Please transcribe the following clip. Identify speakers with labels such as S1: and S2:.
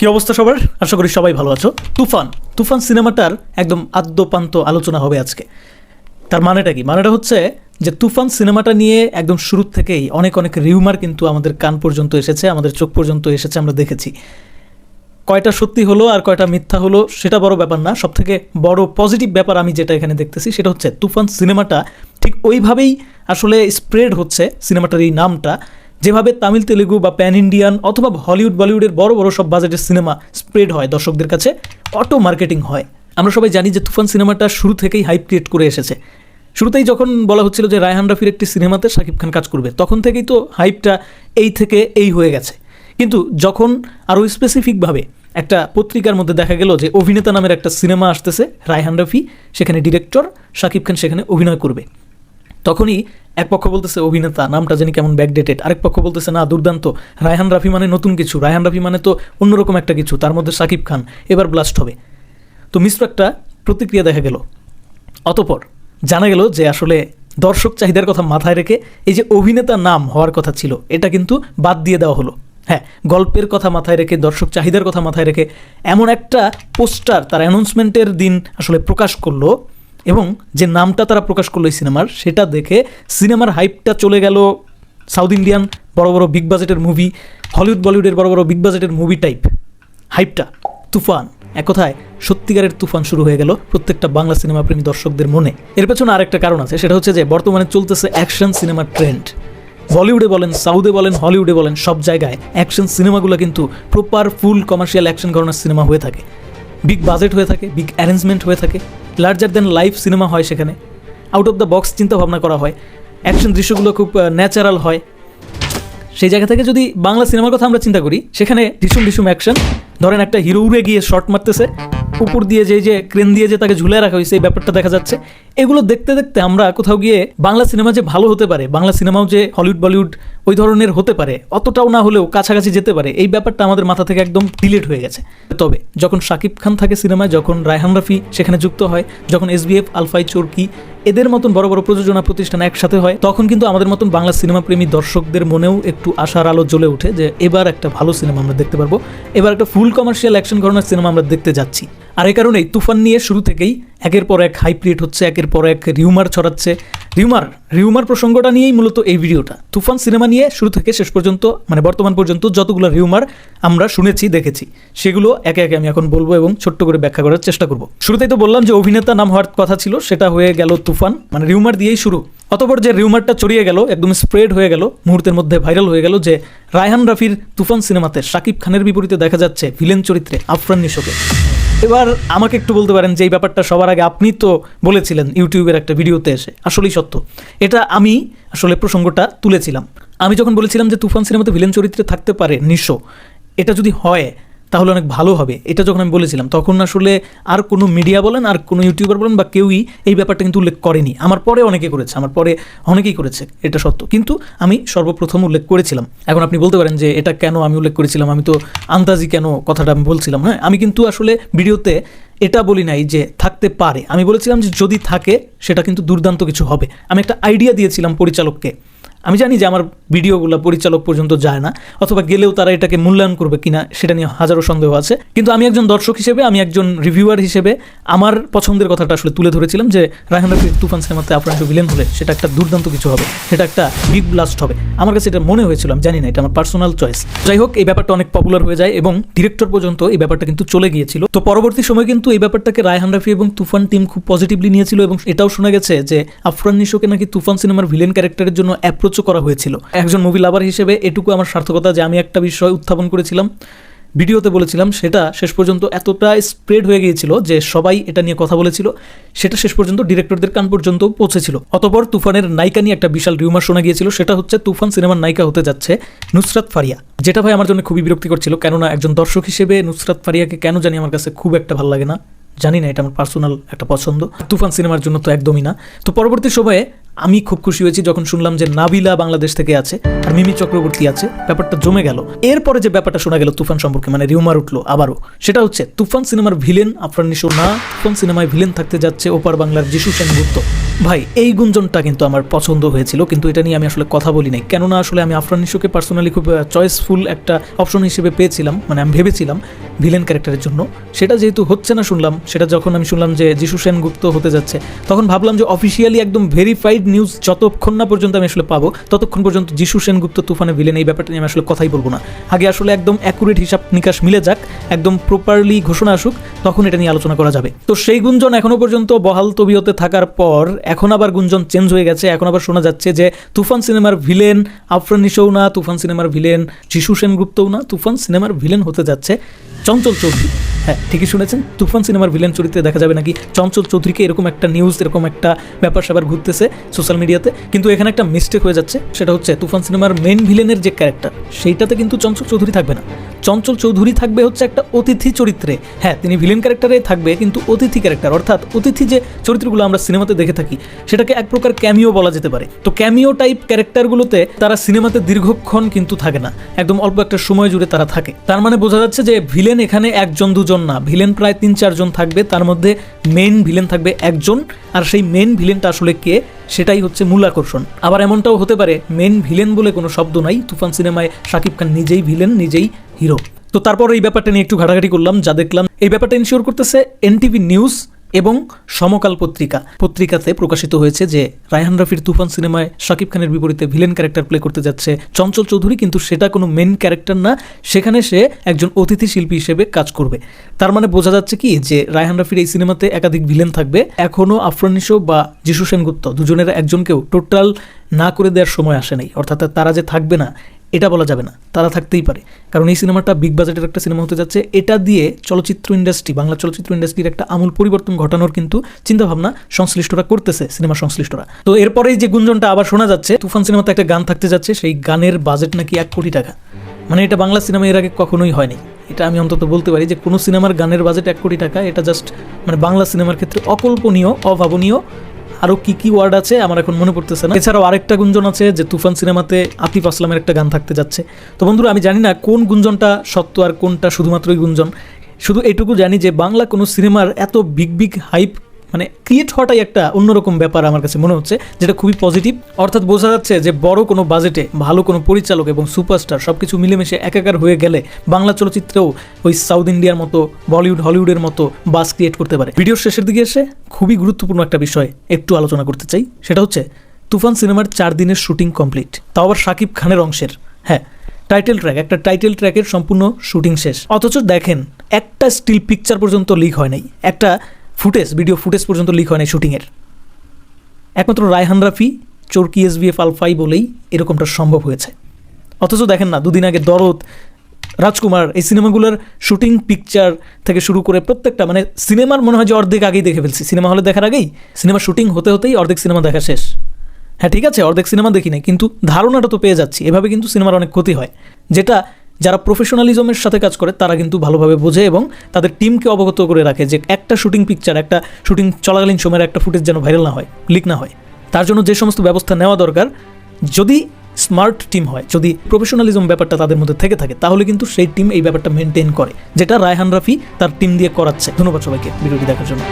S1: কি অবস্থা সবার? আশা করি সবাই ভালো আছো। তুফান। তুফান সিনেমাটার একদম আদ্যপান্ত আলোচনা হবে আজকে। তার মানেটা কি? মানেটা হচ্ছে যে তুফান সিনেমাটা নিয়ে একদম শুরু থেকেই অনেক অনেক রিউমার কিন্তু আমাদের কান পর্যন্ত এসেছে, আমাদের চোখ পর্যন্ত এসেছে, আমরা দেখেছি। কয়টা সত্যি হলো আর কয়টা মিথ্যা হলো সেটা বড় ব্যাপার না। সব থেকে বড় পজিটিভ ব্যাপার আমি যেটা এখানে দেখতেছি সেটা হচ্ছে তুফান সিনেমাটা ঠিক ওইভাবেই আসলে স্প্রেড হচ্ছে সিনেমাটার এই নামটা। যেভাবে তামিল, তেলেগু বা প্যান ইন্ডিয়ান অথবা হলিউড, বলিউডের বড় বড় সব বাজেটের সিনেমা স্প্রেড হয়, দর্শকদের কাছে অটো মার্কেটিং হয়। আমরা সবাই জানি যে তুফান সিনেমাটা শুরু থেকেই হাইপ ক্রিয়েট করে এসেছে। শুরুতেই যখন বলা হচ্ছিল যে রায়হান রাফির একটি সিনেমাতে শাকিব খান কাজ করবে, তখন থেকেই তো হাইপটা এই থেকে এই হয়ে গেছে। কিন্তু যখন আরও স্পেসিফিকভাবে একটা পত্রিকার মধ্যে দেখা গেল যে অভিনেতা নামের একটা সিনেমা আসতেছে, রায়হান রাফি, সেখানে ডিরেক্টর শাকিব খান সেখানে অভিনয় করবে। তখনই এক পক্ষ বলতেছে, অভিনেতা, নামটা জানি কেমন ব্যাকডেটেড আরেক পক্ষ বলতেছে, না, দুর্দান্ত। রায়হান রাফি মানে নতুন কিছু। রায়হান রাফি মানে তো অন্যরকম একটা কিছু। তার মধ্যে শাকিব খান। এবার ব্লাস্ট হবে। তো মিশ্র একটা প্রতিক্রিয়া দেখা গেল। অতপর জানা গেল যে আসলে দর্শক চাহিদার কথা মাথায় রেখে এই যে অভিনেতা নাম হওয়ার কথা ছিল, এটা কিন্তু বাদ দিয়ে দেওয়া হলো। হ্যাঁ গল্পের কথা মাথায় রেখে, দর্শক চাহিদার কথা মাথায় রেখে এমন একটা পোস্টার তার অ্যানাউন্সমেন্টের দিন আসলে প্রকাশ করল এবং যে নামটা তারা প্রকাশ করল এই সিনেমার, সেটা দেখে সিনেমার হাইপটা চলে গেল সাউথ ইন্ডিয়ান বড় বড় বিগ বাজেটের মুভি হলিউড বলিউডের বড় বড় বিগ বাজেটের মুভি টাইপ হাইপটা তুফান। এক কথায়, সত্যিকারের তুফান শুরু হয়ে গেল প্রত্যেকটা বাংলা সিনেমা প্রেমী দর্শকদের মনে। এর পেছনে আরেকটা কারণ আছে, সেটা হচ্ছে যে বর্তমানে চলতেছে অ্যাকশন সিনেমার ট্রেন্ড বলিউডে বলেন সাউথে বলেন হলিউডে বলেন, সব জায়গায় অ্যাকশন সিনেমাগুলো কিন্তু প্রপার ফুল কমার্শিয়াল অ্যাকশন ধরনের সিনেমা হয়ে থাকে। বিগ বাজেট হয়ে থাকে বিগ অ্যারেঞ্জমেন্ট হয়ে থাকে। লার্জার দেন লাইভ সিনেমা হয় সেখানে। আউট অফ দ্য বক্স চিন্তা ভাবনা করা হয়। অ্যাকশন দৃশ্যগুলো খুব ন্যাচারাল হয়। সেই জায়গা থেকে যদি বাংলা সিনেমার কথা আমরা চিন্তা করি, সেখানে ঢিসুম ঢিসুম অ্যাকশন ধরেন একটা হিরো উড়ে গিয়ে শর্ট মারতেছে। উপর দিয়ে যে যে ক্রেন দিয়ে যে তাকে ঝুলে রাখা হয়েছে, এই ব্যাপারটা দেখা যাচ্ছে। এগুলো দেখতে দেখতে আমরা কোথাও গিয়ে বাংলা সিনেমা যে ভালো হতে পারে, বাংলা সিনেমাও যে হলিউড বলিউড ওই ধরনের হতে পারে, অতটাও না হলেও কাছাকাছি যেতে পারে, এই ব্যাপারটা আমাদের মাথা থেকে একদম ডিলিট হয়ে গেছে। তবে যখন শাকিব খান থাকে সিনেমায়, যখন রায়হান রাফি সেখানে যুক্ত হয়, যখন এসবিএফ আলফাই চোরকি, এদের মতন বড় বড় প্রযোজনা প্রতিষ্ঠান একসাথে হয়, তখন কিন্তু আমাদের মতন বাংলা সিনেমা প্রেমী দর্শকদের মনেও একটু আশার আলো জ্বলে ওঠে যে এবার একটা ভালো সিনেমা আমরা দেখতে পারব। এবার একটা ফুল কমার্শিয়াল অ্যাকশন ঘটনার সিনেমা আমরা দেখতে যাচ্ছি। আর এই কারণেই তুফান নিয়ে শুরু থেকেই একের পর এক হাই ক্রিয়েট হচ্ছে, একের পর এক রিউমার ছড়াচ্ছে। রিউমার রিউমার প্রসঙ্গটা নিয়েই মূলত এই ভিডিওটা। তুফান সিনেমা নিয়ে শুরু থেকে শেষ পর্যন্ত মানে বর্তমান পর্যন্ত যতগুলো রিউমার আমরা শুনেছি, দেখেছি, সেগুলো একে একে আমি এখন বলব এবং ছোট্ট করে ব্যাখ্যা করার চেষ্টা করব। শুরুতেই তো বললাম যে অভিনেতা নাম হওয়ার কথা ছিল, সেটা হয়ে গেল তুফান মানে রিউমার দিয়েই শুরু। অতপর যে রিউমারটা ছড়িয়ে গেল, একদম স্প্রেড হয়ে গেল, মুহূর্তের মধ্যে ভাইরাল হয়ে গেল যে রায়হান রাফির তুফান সিনেমাতে শাকিব খানের বিপরীতে দেখা যাচ্ছে ভিলেন চরিত্রে আফরান নিশোকে। এবার আমাকে একটু বলতে পারেন যে এই ব্যাপারটা সবার আগে আপনি তো বলেছিলেন ইউটিউবের একটা ভিডিওতে এসে, আসলেই সত্য। এটা আমি আসলে প্রসঙ্গটা তুলেছিলাম। আমি যখন বলেছিলাম যে তুফান সিনেমাতে ভিলেন চরিত্রে থাকতে পারে নিশো এটা যদি হয় তাহলে অনেক ভালো হবে। এটা যখন আমি বলেছিলাম, তখন আসলে আর কোনো মিডিয়া বলেন, আর কোনো ইউটিউবার বলেন, বা কেউই এই ব্যাপারটা কিন্তু উল্লেখ করেনি। আমার পরে অনেকে করেছে, আমার পরে অনেকেই করেছে, এটা সত্য। কিন্তু আমি সর্বপ্রথম উল্লেখ করেছিলাম। এখন আপনি বলতে পারেন যে, এটা কেন আমি উল্লেখ করেছিলাম? আমি তো আন্দাজি কেন কথাটা আমি বলছিলাম? হ্যাঁ আমি কিন্তু আসলে ভিডিওতে এটা বলি নাই যে, থাকতে পারে। আমি বলেছিলাম যে, যদি থাকে, সেটা কিন্তু দুর্দান্ত কিছু হবে। আমি একটা আইডিয়া দিয়েছিলাম পরিচালককে। আমি জানি যে আমার ভিডিওগুলো পরিচালক পর্যন্ত যায় না, অথবা গেলেও তারা এটাকে মূল্যায়ন করবে কিনা সেটা নিয়ে হাজারো সন্দেহ আছে। কিন্তু আমি একজন দর্শক হিসেবে, আমি একজন রিভিউয়ার হিসেবে আমার পছন্দের কথাটা আসলে তুলে ধরেছিলাম যে রায়হান রাফির তুফান সিনেমাতে আপনার ভিলেন হলে সেটা একটা দুর্দান্ত কিছু হবে, সেটা একটা বিগ ব্লাস্ট হবে। আমার কাছে এটা মনে হয়েছিল, আমি জানি না, এটা আমার পার্সোনাল চয়েস যাই হোক, এই ব্যাপারটা অনেক পপুলার হয়ে যায় এবং ডিরেক্টর পর্যন্ত এই ব্যাপারটা কিন্তু চলে গিয়েছিল। তো পরবর্তী সময় কিন্তু এই ব্যাপারটাকে রায়হান রাফি এবং তুফান টিম খুব পজিটিভলি নিয়েছিল এবং এটাও শোনা গেছে যে আফরান নিশোকে নাকি তুফান সিনেমার ভিলেন ক্যারেক্টারের জন্য অ্যাপ্রোচও করা হয়েছিল। একজন মুভি লাভার হিসেবে এটুকু আমার সার্থকতা যে আমি একটা বিষয় উত্থাপন করেছিলাম, ভিডিওতে বলেছিলাম, সেটা শেষ পর্যন্ত এতটা স্প্রেড হয়ে গিয়েছিল যে সবাই এটা নিয়ে কথা বলেছিল, সেটা শেষ পর্যন্ত ডিরেক্টরদের কান পর্যন্ত পৌঁছেছিল। অতপর তুফানের নায়িকা নিয়ে একটা বিশাল রিউমার শোনা গিয়েছিল, সেটা হচ্ছে তুফান সিনেমার নায়িকা হতে যাচ্ছে নুসরাত ফারিয়া। যেটা ভাই আমার জন্য খুবই বিরক্তিকর ছিল, কেননা একজন দর্শক হিসেবে নুসরাত ফারিয়াকে কেন জানি আমার কাছে খুব একটা ভালো লাগে না, জানি না এটা আমার পার্সোনাল একটা পছন্দ তুফান সিনেমার জন্য তো একদমই না। তো পরবর্তী সময়ে আমি খুব খুশি হয়েছি যখন শুনলাম যে নাবিলা বাংলাদেশ থেকে আছে আর মিমি চক্রবর্তী আছে। ব্যাপারটা জমে গেল। এরপরে যে ব্যাপারটা শোনা গেল তুফান সম্পর্কে মানে রিউমার উঠল আবারও, সেটা হচ্ছে তুফান সিনেমার ভিলেন আফরান নিশো না, তুফান সিনেমায় ভিলেন থাকতে যাচ্ছে ওপার বাংলার যিশু সেনগুপ্ত। ভাই, এই গুঞ্জনটা কিন্তু আমার পছন্দ হয়েছিল, কিন্তু এটা নিয়ে আমি আসলে কথা বলি নাই। কেননা আসলে আমি আফরান নিশোকে পার্সোনালি খুব চয়েসফুল একটা অপশন হিসেবে পেয়েছিলাম মানে আমি ভেবেছিলাম ভিলেন ক্যারেক্টারের জন্য। সেটা যেহেতু হচ্ছে না শুনলাম, সেটা যখন আমি শুনলাম যে যিশু সেনগুপ্ত হতে যাচ্ছে, তখন ভাবলাম যে অফিসিয়ালি একদম ভেরিফাইড নিউজ যতক্ষণ না পর্যন্ত আমি আসলে পাবো, ততক্ষণ পর্যন্ত যিশু সেনগুপ্ত তুফানে ভিলেন এই ব্যাপারটা নিয়ে আমি আসলে কথাই বলব না। আগে আসলে একদম অ্যাকুরেট হিসাব নিকাশ মিলে যাক, একদম প্রপারলি ঘোষণা আসুক, তখন এটা নিয়ে আলোচনা করা যাবে। তো সেই গুঞ্জন এখনও পর্যন্ত বহাল তবিয়তে থাকার পর, এখন আবার গুঞ্জন চেঞ্জ হয়ে গেছে, এখন আবার শোনা যাচ্ছে যে তুফান সিনেমার ভিলেন আফরান না, তুফান সিনেমার ভিলেন যিশু সেনগুপ্তও না, তুফান সিনেমার ভিলেন হতে যাচ্ছে। চঞ্চল চৌধুরী। হ্যাঁ ঠিকই শুনেছেন। তুফান সিনেমার ভিলেন চরিত্রে দেখা যাবে নাকি চঞ্চল চৌধুরীকে এরকম একটা নিউজ এরকম একটা ব্যাপার স্যাপার ঘুরতেছে সোশ্যাল মিডিয়াতে কিন্তু এখানে একটা মিস্টেক হয়ে যাচ্ছে, সেটা হচ্ছে তুফান সিনেমার মেন ভিলেনের যে ক্যারেক্টার সেইটাতে কিন্তু চঞ্চল চৌধুরী থাকবে না। চঞ্চল চৌধুরী থাকবে হচ্ছে একটা অতিথি চরিত্রে। হ্যাঁ তিনি ভিলেন ক্যারেক্টারে থাকবে, কিন্তু অতিথি ক্যারেক্টার অর্থাৎ অতিথি যে চরিত্রগুলো আমরা সিনেমাতে দেখে থাকি, সেটাকে এক প্রকার ক্যামিও বলা যেতে পারে। তো ক্যামিও টাইপ ক্যারেক্টারগুলোতে তারা সিনেমাতে দীর্ঘক্ষণ কিন্তু থাকে না, একদম অল্প একটা সময় জুড়ে তারা থাকে। তার মানে বোঝা যাচ্ছে যে ভিলেন এখানে একজন, দুজন না ভিলেন প্রায় তিন, চারজন থাকবে, তার মধ্যে মেন ভিলেন থাকবে একজন, আর সেই মেন ভিলেনটা আসলে কে, সেটাই হচ্ছে মূল আকর্ষণ। আবার এমনটাও হতে পারে মেন ভিলেন বলে কোনো শব্দ নাই, তুফান সিনেমায় শাকিব খান নিজেই ভিলেন নিজেই হিরো। তো তারপর এই ব্যাপারটা নিয়ে একটু ঘাটাঘাটি করলাম, যা দেখলাম। এই ব্যাপারটা ইনশিওর করতেছে এনটিভি নিউজ এবং সমকাল পত্রিকা। পত্রিকাতে প্রকাশিত হয়েছে যে, রায়হান রাফির তুফান সিনেমায় শাকিব খানের বিপরীতে ভিলেন ক্যারেক্টার প্লে করতে যাচ্ছে চঞ্চল চৌধুরী, কিন্তু সেটা কোনো মেন ক্যারেক্টার না। সেখানে সে একজন অতিথি শিল্পী হিসেবে কাজ করবে। তার মানে বোঝা যাচ্ছে কি যে, রায়হান রাফির এই সিনেমাতে একাধিক ভিলেন থাকবে। এখনও আফরানিশো বা যিশু সেনগুপ্ত দুজনের একজনকেও টোটাল না করে দেওয়ার সময় আসে নাই। অর্থাৎ তারা যে থাকবে না এটা বলা যাবে না, তারা থাকতেই পারে। কারণ এই সিনেমাটা বিগ বাজেটের একটা সিনেমা হতে যাচ্ছে। এটা দিয়ে চলচ্চিত্র ইন্ডাস্ট্রি বাংলা চলচ্চিত্র ইন্ডাস্ট্রির একটা আমূল পরিবর্তন ঘটানোর কিন্তু চিন্তাভাবনা সংশ্লিষ্টরা করতেছে, সিনেমা সংশ্লিষ্টরা। তো এরপরেই যে গুঞ্জনটা আবার শোনা যাচ্ছে, তুফান সিনেমাতে একটা গান থাকতে যাচ্ছে, সেই গানের বাজেট নাকি এক কোটি টাকা। মানে এটা বাংলা সিনেমা এর আগে কখনোই হয়নি। এটা আমি অন্তত বলতে পারি যে কোনো সিনেমার গানের বাজেট এক কোটি টাকা, এটা জাস্ট মানে বাংলা সিনেমার ক্ষেত্রে অকল্পনীয়, অভাবনীয় আরও কি কি ওয়ার্ড আছে আমার এখন মনে পড়তেছে না। এছাড়াও আরেকটা গুঞ্জন আছে যে তুফান সিনেমাতে আতিফ আসলামের একটা গান থাকতে যাচ্ছে। তো বন্ধুরা, আমি জানি না কোন গুঞ্জনটা সত্য আর কোনটা শুধুমাত্রই গুঞ্জন। শুধু এটুকু জানি যে বাংলা কোনো সিনেমার এত বিগ বিগ হাইপ মানে ক্রিয়েট হওয়াটাই একটা অন্যরকম ব্যাপার আমার কাছে মনে হচ্ছে, যেটা খুবই পজিটিভ অর্থাৎ বোঝা যাচ্ছে যে বড় কোনো বাজেটে ভালো কোনো পরিচালক এবং সুপারস্টার সব কিছু মিলেমিশে একাকার হয়ে গেলে বাংলা চলচ্চিত্রেও ওই সাউথ ইন্ডিয়ার মতো বলিউড হলিউডের মতো বাস ক্রিয়েট করতে পারে। ভিডিওর শেষের দিকে এসে খুবই গুরুত্বপূর্ণ একটা বিষয় একটু আলোচনা করতে চাই, সেটা হচ্ছে তুফান সিনেমার চার দিনের শুটিং কমপ্লিট তাও আবার শাকিব খানের অংশের। হ্যাঁ টাইটেল ট্র্যাক একটা টাইটেল ট্র্যাকের সম্পূর্ণ শুটিং শেষ। অথচ দেখেন, একটা স্টিল পিকচার পর্যন্ত লিক হয় নাই। একটা ফুটেজ ভিডিও ফুটেজ পর্যন্ত লিক হয় নাই শুটিংয়ের একমাত্র রায়হান রাফি, চোরকি এসবিএফ আলফাই বলেই এরকমটা সম্ভব হয়েছে। অথচ দেখেন না, দুদিন আগে দরদ, রাজকুমার এই সিনেমাগুলোর শুটিং পিকচার থেকে শুরু করে প্রত্যেকটা মানে সিনেমার মনে হয় যে অর্ধেক আগেই দেখে ফেলছি। সিনেমা হলে দেখার আগেই, সিনেমা শুটিং হতে হতেই অর্ধেক সিনেমা দেখা শেষ। হ্যাঁ ঠিক আছে, অর্ধেক সিনেমা দেখি নাই, কিন্তু ধারণাটা তো পেয়ে যাচ্ছি। এভাবে কিন্তু সিনেমার অনেক ক্ষতি হয়। যেটা যারা প্রফেশনালিজমের সাথে কাজ করে, তারা কিন্তু ভালোভাবে বোঝে এবং তাদের টিমকে অবগত করে রাখে যে একটা শুটিং পিকচার একটা শুটিং চলাকালীন সময়ের একটা ফুটেজ যেন ভাইরাল না হয় লিক না হয়। তার জন্য যে সমস্ত ব্যবস্থা নেওয়া দরকার, যদি স্মার্ট টিম হয়, যদি প্রফেশনালিজম ব্যাপারটা তাদের মধ্যে থেকে থাকে, তাহলে কিন্তু সেই টিম এই ব্যাপারটা মেনটেন করে, যেটা রায়হান রাফি তার টিম দিয়ে করাচ্ছে। ধন্যবাদ সবাইকে, ভিডিওটি দেখার জন্য।